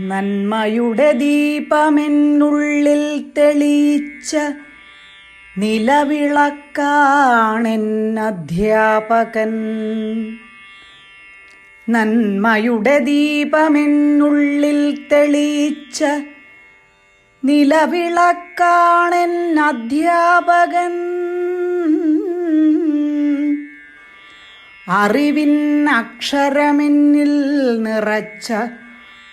നന്മയുടെ ദീപമെന്നുള്ളിൽ തെളിയിച്ച നിലവിളക്കാണെൻ അധ്യാപകൻ. നന്മയുടെ ദീപമെന്നുള്ളിൽ തെളിയിച്ച നിലവിളക്കാണെൻ അധ്യാപകൻ. അറിവിൻ അക്ഷരമെന്നിൽ നിറച്ച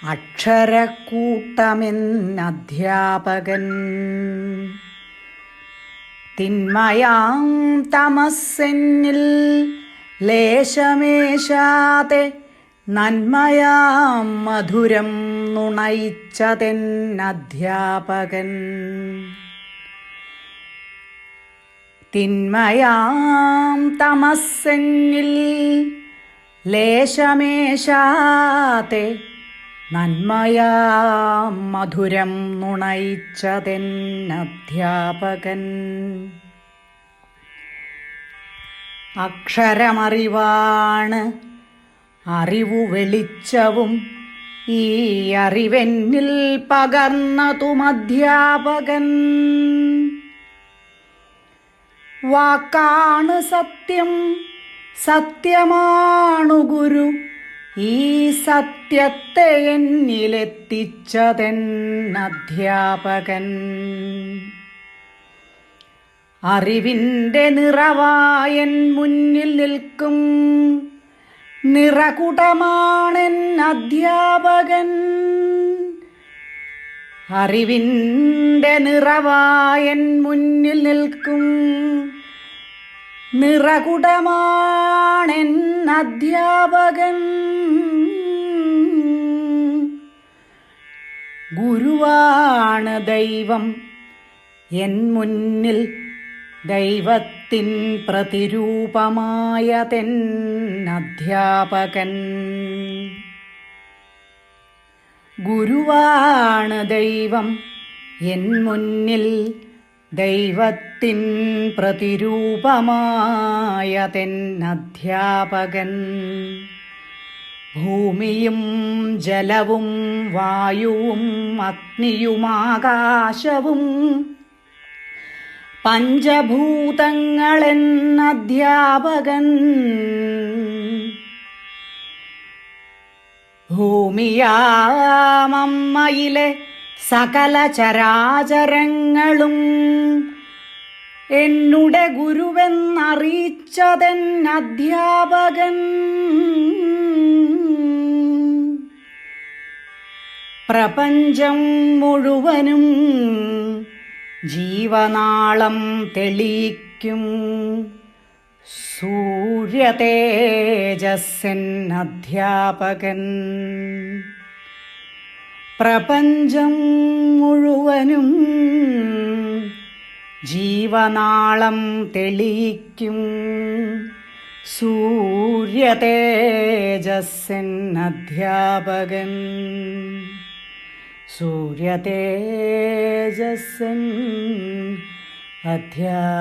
അക്ഷരക്കൂട്ടമെന്നധ്യാപകൻ. തിന്മയാം തമസ്സെന്നിൽ ലേശമേശാതെ നന്മയാം മധുരം നുണയിച്ചതെന്നധ്യാപകൻ. തിന്മയാം തമസ്സെന്നിൽ ലേശമേശാതെ നന്മയാം മധുരം നുണയിച്ചതെന്നധ്യാപകൻ അക്ഷരമറിവാണ് അറിവു വെളിച്ചവും ഈ അറിവെന്നിൽ പകർന്നതും അധ്യാപകൻ വാക്കാണ് സത്യം സത്യമാണു ഗുരു. ഈ സത്യത്തെ എന്നിലെത്തിച്ചതെൻ അധ്യാപകൻ. അറിവിന്റെ നിറവായൻ മുന്നിൽ നിൽക്കും നിറകുടമാണെൻ അധ്യാപകൻ. അറിവിന്റെ നിറവായൻ മുന്നിൽ നിൽക്കും നിറകുടമാണെൻ അധ്യാപകൻ. ഗുരുവാണ് ദൈവം. എൻ മുന്നിൽ ദൈവത്തിൻ പ്രതിരൂപമായതെൻ അധ്യാപകൻ. ഗുരുവാണ് ദൈവം. എൻ മുന്നിൽ ദൈവത്തിൻ പ്രതിരൂപമായ അധ്യാപകൻ. ഭൂമിയും ജലവും വായുവും അഗ്നിയുമാകാശവും പഞ്ചഭൂതങ്ങളെന്നധ്യാപകൻ ഭൂമിയാമമ്മയിലെ സകല ചരാചരങ്ങളും എന്നുടെ ഗുരുവെന്നറിയിച്ചതൻ അധ്യാപകൻ. പ്രപഞ്ചം മുഴുവനും ജീവനാളം തെളിയിക്കും. സൂര്യതേജസ്സൻ അധ്യാപകൻ. പ്രപഞ്ചം മുഴുവനും ജീവനാളം തെളിയിക്കും. സൂര്യതേജസ്സൻ അധ്യാപകൻ സൂര്യതേജസ്സൻ അധ്യാപകൻ.